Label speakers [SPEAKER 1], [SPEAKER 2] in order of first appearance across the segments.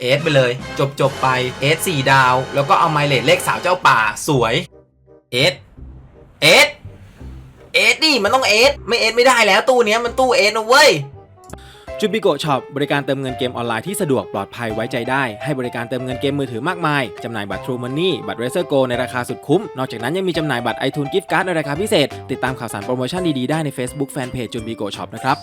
[SPEAKER 1] เอสไปเลย จบจบไปเอสสี่ดาว แล้วก็เอาไมเลดเลขสาวเจ้าป่าสวยเอสเอสเอสดิมันต้องเอสไม่เอสไม่ได้แล้วตู้เนี้ยมันตู้เอสนะเว้ย
[SPEAKER 2] จูบิโกช็อปบริการเติมเงินเกมออนไลน์ที่สะดวกปลอดภัยไว้ใจได้ ให้บริการเติมเงินเกมมือถือมากมาย จำหน่ายบัตร True Money บัตร Razer Go ในราคาสุดคุ้ม นอกจากนั้นยังมีจำหน่ายบัตร iTunes Gift Card ในราคาพิเศษ ติดตามข่าวสารโปรโมชั่นดีๆ ได้ใน Facebook Fanpage จูบิโกช็อปนะครับ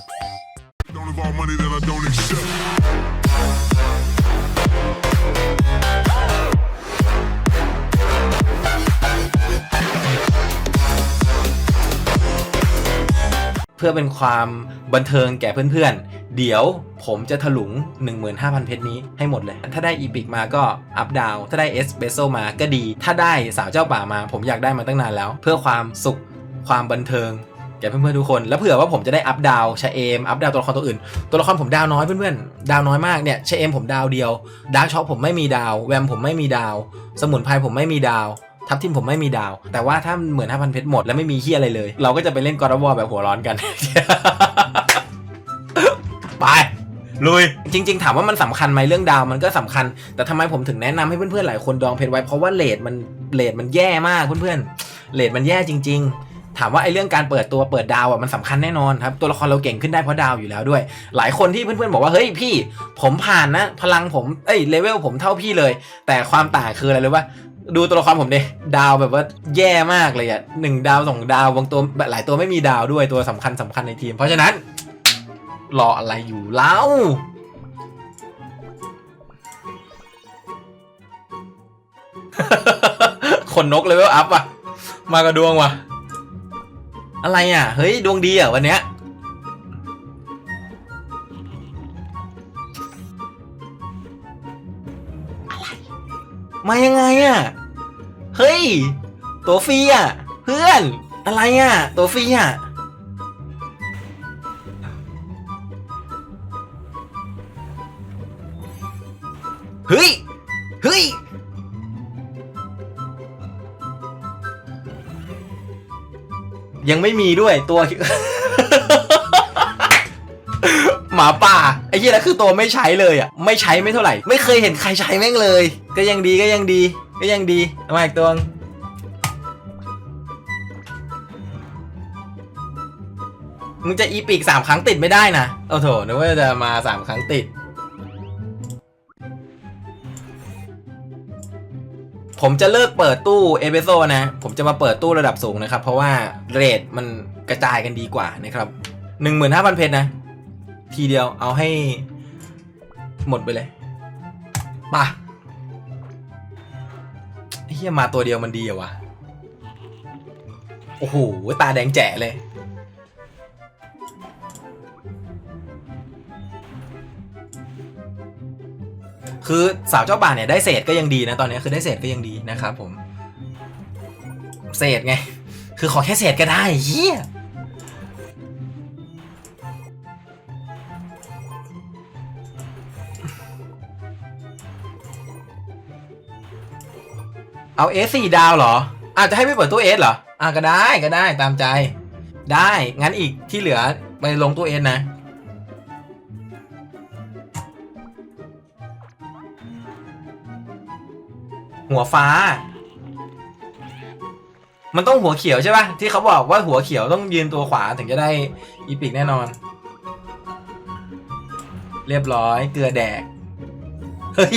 [SPEAKER 1] พื่อเป็นความบันเทิงแก่เพื่อนๆ เดี๋ยวผมจะถลุง 15,000 เพชรนี้ให้หมดเลย ถ้าได้อีพิกมาก็อัพดาว ถ้าได้เอสเบโซมาก็ดี ถ้าได้สาวเจ้าป่ามา ผมอยากได้มาตั้งนานแล้ว เพื่อความสุขความบันเทิงแก่เพื่อนๆทุกคน แล้วเผื่อว่าผมจะได้อัพดาวชาเอม อัพดาวตัวละครตัวอื่น ตัวละครผมดาวน้อยเพื่อนๆ ดาวน้อยมากเนี่ยชาเอมผมดาวเดียว ดาร์กช็อปผมไม่มีดาว แวมผมไม่มีดาว สมุนไพรผมไม่มีดาว ทัพทิมผมไม่มีดาว แต่ว่าถ้าเหมือน5,000เพชรหมดแล้วไม่มีเฮียอะไรเลย เราก็จะไปเล่นกอร์วอแบบหัวร้อนกัน ไปลุยจริง ๆ ถามว่ามันสำคัญไหมเรื่องดาวมันก็สำคัญ แต่ทำไมผมถึงแนะนำให้เพื่อนๆหลายคนดองเพชรไว้เพราะว่าเลทมันเลทมันแย่มากเพื่อนๆเลทมันแย่จริง ๆถามว่าไอ้เรื่องการเปิดตัวเปิดดาวอะมันสำคัญแน่นอนครับตัวละครเราเก่งขึ้นได้เพราะดาวอยู่แล้วด้วย หลายคนที่เพื่อนๆบอกว่าเฮ้ยพี่ ผมผ่านนะ พลังผมเอ้ยเลเวลผมเท่าพี่เลย แต่ความต่างคืออะไรรู้ป่ะ ดูตัวละครผมดิดาวแบบว่าแย่มากเลยอะหนึ่งดาวสองดาวบางตัวหลายตัวไม่มีดาวด้วยตัวสำคัญสำคัญในทีม เพราะฉะนั้น รออะไรอยู่เล่าคนนกเลเวลอัพอะ มากระดวงว่ะ อะไรอะ เฮ้ย ดวงดีอะวันเนี้ย มายังไงอะ เฮ้ย ตัวฟรีอะ เพื่อน อะไรอะ ตัวฟรีอะ เฮ้ย เฮ้ย ยังไม่มีด้วยตัว หมาป่า อ้เหี้ยแล้วคือตัวไม่ใช้เลยอะไม่ใช้ไม่เท่าไหร่ ไม่เคยเห็นใครใช้แม่งเลย ก็ยังดีก็ยังดี ก็ยังดีเอามาอีกตัวมึงจะอีปีกสามครั้งติดไม่ได้นะเอาโถนึกว่าจะมาสามครั้งติด ผมจะเลิกเปิดตู้เอเบโซนะ ผมจะมาเปิดตู้ระดับสูงนะครับ เพราะว่าเรทมันกระจายกันดีกว่านะครับหนึ่งหมื่นห้าพันเพชรนะ ทีเดียวเอาให้ หมดไปเลยป่ะเฮียมาตัวเดียวมันดีเหรอวะ โอ้โห ตาแดงแจ๋เลย คือสาวเจ้าบ่าเนี่ยได้เศษก็ยังดีนะตอนนี้คือได้เศษก็ยังดีนะครับผม เศษไง คือขอแค่เศษก็ได้เฮีย เอาเอสสี่ดาวเหรออาจจะให้ไม่เปิดตู้เอสเหรออะก็ได้ก็ได้ตามใจ ได้งั้นอีกที่เหลือไปลงตู้เอสนะหัวฟ้า มันต้องหัวเขียวใช่ปะที่เขาบอกว่าหัวเขียวต้องยืนตัวขวาถึงจะได้อีพิกแน่นอน เรียบร้อยเกลือแดก เฮ้ย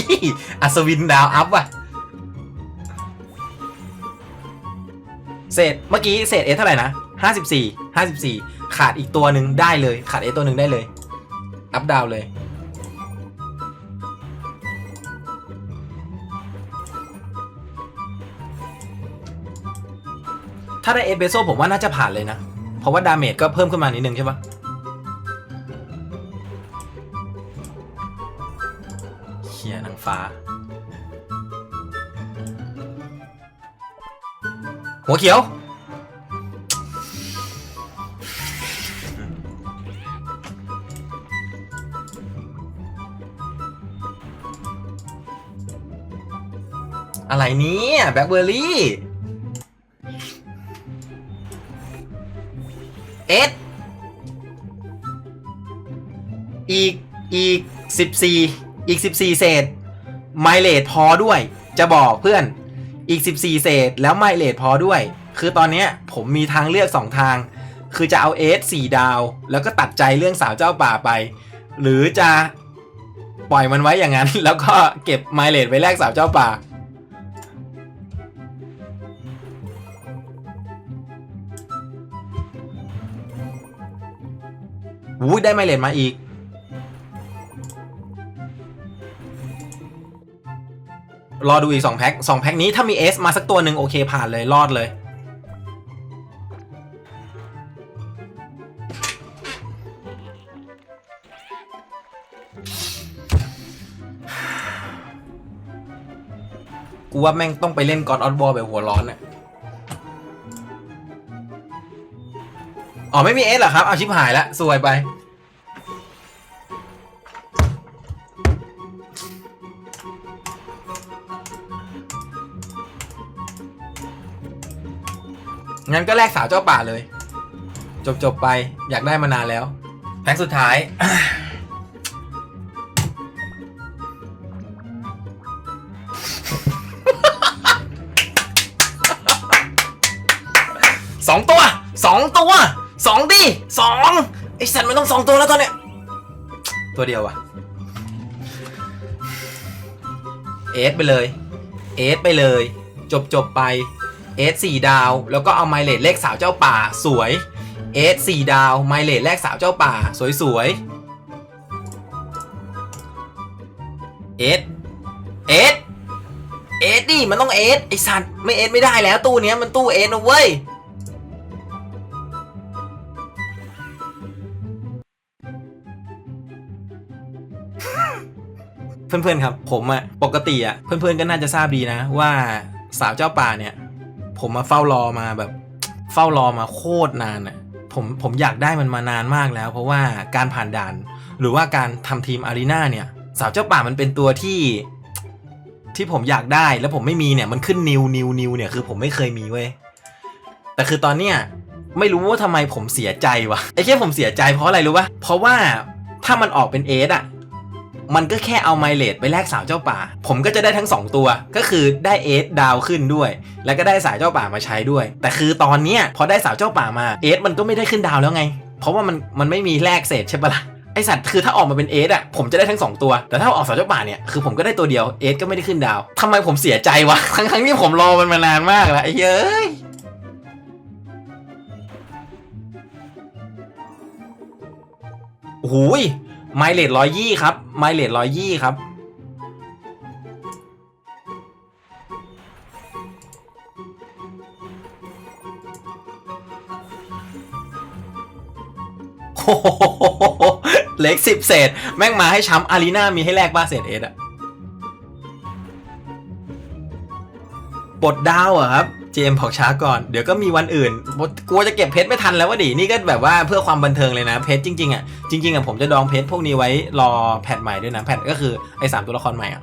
[SPEAKER 1] อัศวินดาวอัพว่ะ เศษเมื่อกี้เศษเอเท่าไหร่นะห้าสิบสี่ห้าสิบสี่ขาดอีกตัวหนึ่งได้เลย ขาดเอตัวหนึ่งได้เลย อัพดาวเลย ถ้าได้เอเบโซผมว่าน่าจะผ่านเลยนะ เพราะว่าดาเมจก็เพิ่มขึ้นมานิดนึงใช่ปะเขียนางฟ้า หัวเขียว อะไรเนี้แบล็คเบอร์รี่ เอสอีก อีกสิบสี่อีกสิบสี่เศษ ไมเลดพอด้วย จะบอกเพื่อน อีก 14 เศษ แล้วไมเลดพอด้วย คือตอนนี้ผมมีทางเลือก 2 ทาง คือจะเอาเอสสี่ดาว แล้วก็ตัดใจเรื่องสาวเจ้าป่าไป หรือจะปล่อยมันไว้อย่างนั้น แล้วก็เก็บไมเลดไว้แลกสาวเจ้าป่าอุ้ได้ไมเลดมาอีก รอดูอีก 2 แพ็ค2แพ็คนี้ถ้ามี S มาสักตัวหนึ่งโอเคผ่านเลยรอดเลย กูว่าแม่งต้องไปเล่นกอ d ออ b บอลแบบหัวร้อนอะอ๋อ ไม่มีเอสเหรอครับ เอาชิบหายแล้วสวยไป งั้นก็แลกสาวเจ้าป่าเลย จบจบๆไปอยากได้มานานแล้ว แพ็คสุดท้าย สองตัวสองตัวสองดิสองไอสัตว์มันต้องสองตัวแล้วตอนเนี้ยตัวเดียววะเอสไปเลย เอสไปเลย จบจบไป เอสสี่ดาว แล้วก็เอาไมเลดเลขสาวเจ้าป่าสวยเอสสี่ดาวไมเลดแลกสาวเจ้าป่า สวยสวยเอสเอสเอสดิมันต้องเอสไอสัตว์ไม่เอสไม่ได้แล้วตู้เนี้ยมันตู้เอสนะเว้ยเพื่อนๆครับผมอะปกติอะเพื่อนๆก็น่าจะทราบดีนะว่าสาวเจ้าป่าเนี่ย ผมมาเฝ้ารอมาแบบ เฝ้ารอมาโคตรนานอะผมผมอยากได้มันมานานมากแล้ว เพราะว่าการผ่านด่าน หรือว่าการทำทีมอารีนาเนี่ย สาวเจ้าป่ามันเป็นตัวที่ ที่ผมอยากได้แล้วผมไม่มีเนี่ยมันขึ้นนิวนิวนิวเนี่ยคือผมไม่เคยมีเว้ยแต่คือตอนเนี้ยไม่รู้ว่าทำไมผมเสียใจวะไอ้แค่ผมเสียใจเพราะอะไรรู้ปะเพราะว่าถ้ามันออกเป็นเอสอะ มันก็แค่เอาไมเลดไปแลกสาวเจ้าป่า ผมก็จะได้ทั้ง 2 ตัว ก็คือได้เอสดาวขึ้นด้วย แล้วก็ได้สาวเจ้าป่ามาใช้ด้วย แต่คือตอนเนี้ยพอได้สาวเจ้าป่ามาเอสมันก็ไม่ได้ขึ้นดาวแล้วไง เพราะว่ามันมันไม่มีแลกเศษใช่ปะล่ะไอสัตว์คือถ้าออกมาเป็นเอสอะผมจะได้ทั้ง 2 ตัว แต่ถ้าออกสาวเจ้าป่าเนี่ยคือผมก็ได้ตัวเดียวเอสก็ไม่ได้ขึ้นดาวทำไมผมเสียใจวะทั้งทั้งที่ผมรอมันมานานมากแล้วไอ้เฮ้ยโอ้ย ไมเลดร้อยยี่ครับ ไมเลดร้อยยี่ครับโอ้โหเล็กสิบเศษ แม่งมาให้ช้ำอารีนามีให้แลกบ้าเศษเอสอะปลดดาวเหรอะครับ จมบอกช้าก่อน เดี๋ยวก็มีวันอื่นกลัวจะเก็บเพชรไม่ทันแล้ววะดิ นี่ก็แบบว่าเพื่อความบันเทิงเลยนะ เพชรจริงๆอะ จริงๆอะผมจะดองเพชรพวกนี้ไว้รอแพทใหม่ด้วยนะ แพทก็คือไอ้สามตัวละครใหม่อะ